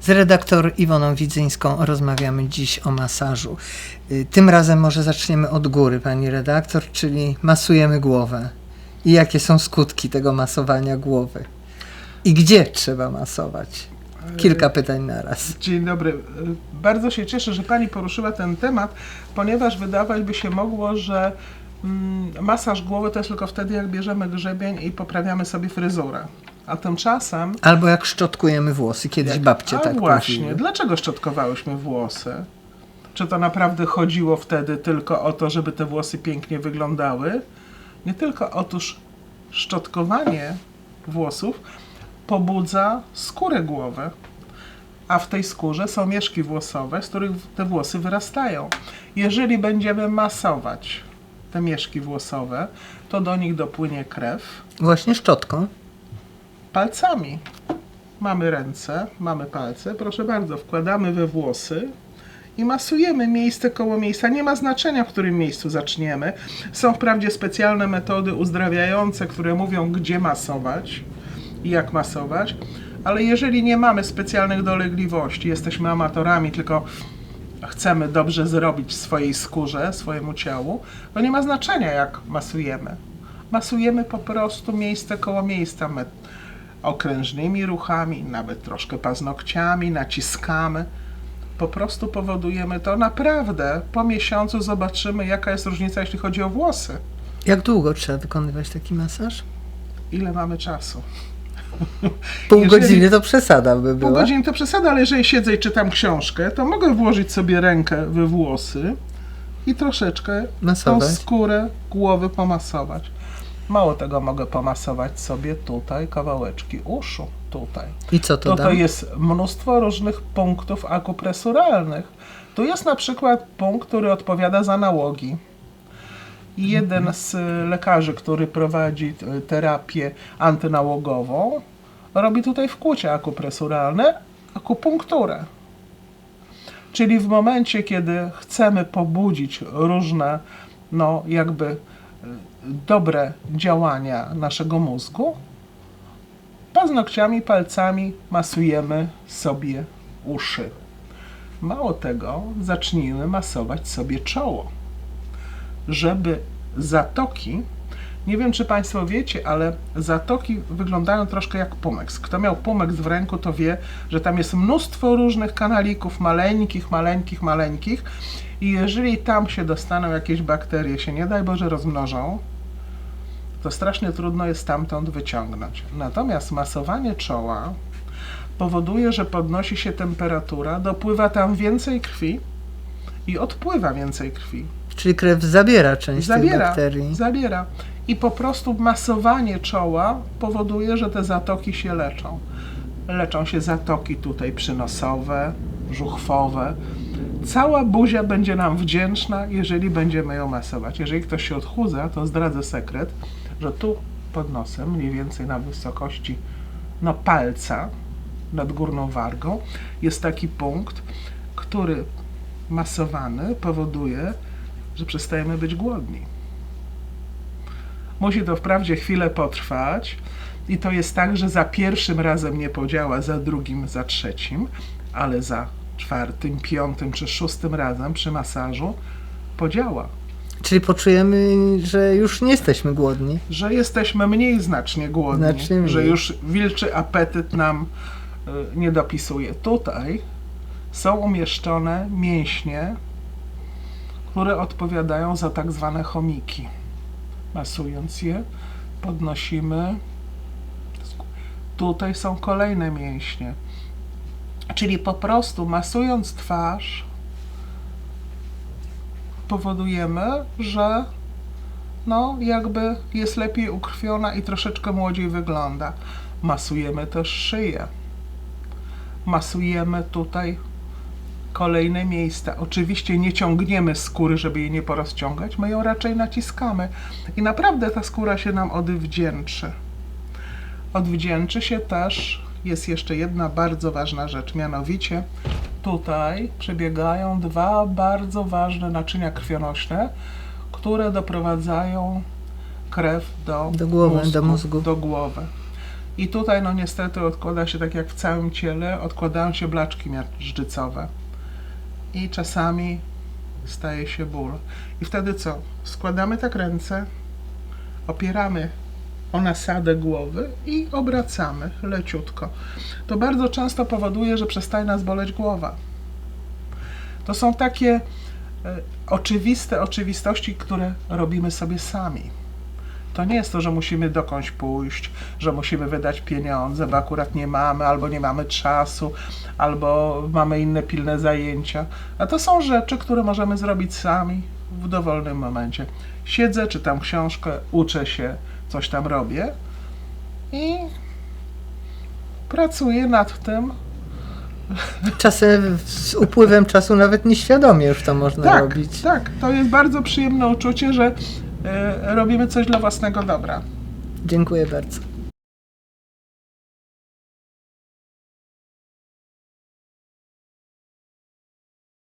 Z redaktor Iwoną Widzyńską rozmawiamy dziś o masażu. Y, Tym razem może zaczniemy od góry, pani redaktor, czyli masujemy głowę. I jakie są skutki tego masowania głowy? I gdzie trzeba masować? Kilka pytań na raz. Dzień dobry. Bardzo się cieszę, że Pani poruszyła ten temat, ponieważ wydawać by się mogło, że mm, masaż głowy to jest tylko wtedy, jak bierzemy grzebień i poprawiamy sobie fryzurę. A tymczasem... Albo jak szczotkujemy włosy. Kiedyś babcie A tak właśnie, mówiły. dlaczego szczotkowałyśmy włosy? Czy to naprawdę chodziło wtedy tylko o to, żeby te włosy pięknie wyglądały? Nie tylko. Otóż szczotkowanie włosów pobudza skórę głowy, a w tej skórze są mieszki włosowe, z których te włosy wyrastają. Jeżeli będziemy masować te mieszki włosowe, to do nich dopłynie krew Właśnie szczotką. Palcami. Mamy ręce, mamy palce, proszę bardzo, wkładamy we włosy i masujemy miejsce koło miejsca. Nie ma znaczenia, w którym miejscu zaczniemy. Są wprawdzie specjalne metody uzdrawiające, które mówią, gdzie masować i jak masować, ale jeżeli nie mamy specjalnych dolegliwości, jesteśmy amatorami, tylko chcemy dobrze zrobić swojej skórze, swojemu ciału, to nie ma znaczenia, jak masujemy. Masujemy po prostu miejsce koło miejsca, okrężnymi ruchami, nawet troszkę paznokciami, naciskamy. Po prostu powodujemy to naprawdę. Po miesiącu zobaczymy, jaka jest różnica, jeśli chodzi o włosy. Jak długo trzeba wykonywać taki masaż? Ile mamy czasu? Pół Jeżeli- godziny to przesada by Pół była. godziny to przesada, ale jeżeli siedzę i czytam książkę, to mogę włożyć sobie rękę we włosy i troszeczkę Masować. tą skórę głowy pomasować. Mało tego, mogę pomasować sobie tutaj kawałeczki uszu, tutaj. I co to To da? jest mnóstwo różnych punktów akupresuralnych. Tu jest na przykład punkt, który odpowiada za nałogi. I jeden z y, lekarzy, który prowadzi terapię antynałogową, robi tutaj wkłucie akupresuralne, akupunkturę. Czyli w momencie, kiedy chcemy pobudzić różne, no jakby dobre działania naszego mózgu, paznokciami, palcami masujemy sobie uszy. Mało tego, zacznijmy masować sobie czoło, żeby zatoki, nie wiem czy Państwo wiecie, ale zatoki wyglądają troszkę jak pumeks. Kto miał pumeks w ręku, to wie, że tam jest mnóstwo różnych kanalików, maleńkich, maleńkich, maleńkich i jeżeli tam się dostaną jakieś bakterie, się nie daj Boże rozmnożą, to strasznie trudno jest stamtąd wyciągnąć. Natomiast masowanie czoła powoduje, że podnosi się temperatura, dopływa tam więcej krwi i odpływa więcej krwi. Czyli krew zabiera część tych Zabiera, bakterii. zabiera. I po prostu masowanie czoła powoduje, że te zatoki się leczą. Leczą się zatoki tutaj przynosowe, żuchwowe. Cała buzia będzie nam wdzięczna, jeżeli będziemy ją masować. Jeżeli ktoś się odchudza, to zdradzę sekret, że tu pod nosem, mniej więcej na wysokości no, palca nad górną wargą, jest taki punkt, który masowany powoduje, że przestajemy być głodni. Musi to wprawdzie chwilę potrwać i to jest tak, że za pierwszym razem nie podziała, za drugim, za trzecim, ale za czwartym, piątym czy szóstym razem przy masażu podziała. Czyli poczujemy, że już nie jesteśmy głodni. Że jesteśmy mniej znacznie głodni, Znacznie mniej. że już wilczy apetyt nam y, nie dopisuje. Tutaj są umieszczone mięśnie, które odpowiadają za tak zwane chomiki. Masując je, podnosimy. Tutaj są kolejne mięśnie. Czyli po prostu masując twarz, powodujemy, że no jakby jest lepiej ukrwiona i troszeczkę młodziej wygląda. Masujemy też szyję. Masujemy tutaj kolejne miejsca. Oczywiście nie ciągniemy skóry, żeby jej nie porozciągać, my ją raczej naciskamy. I naprawdę ta skóra się nam odwdzięczy. Odwdzięczy się też, jest jeszcze jedna bardzo ważna rzecz, mianowicie tutaj przebiegają dwa bardzo ważne naczynia krwionośne, które doprowadzają krew do, Do głowy, do mózgu. Do głowy. I tutaj, no niestety, odkłada się tak jak w całym ciele, odkładają się blaczki miażdżycowe. I czasami staje się ból. I wtedy co? Składamy tak ręce, opieramy o nasadę głowy i obracamy leciutko. To bardzo często powoduje, że przestaje nas boleć głowa. To są takie e, oczywiste oczywistości, które robimy sobie sami. To nie jest to, że musimy dokądś pójść, że musimy wydać pieniądze, bo akurat nie mamy, albo nie mamy czasu, albo mamy inne pilne zajęcia. A to są rzeczy, które możemy zrobić sami w dowolnym momencie. Siedzę, czytam książkę, uczę się, coś tam robię i pracuję nad tym. Czasem z upływem czasu nawet nieświadomie już to można Tak, robić. tak, to jest bardzo przyjemne uczucie, że robimy coś dla własnego dobra. Dziękuję bardzo.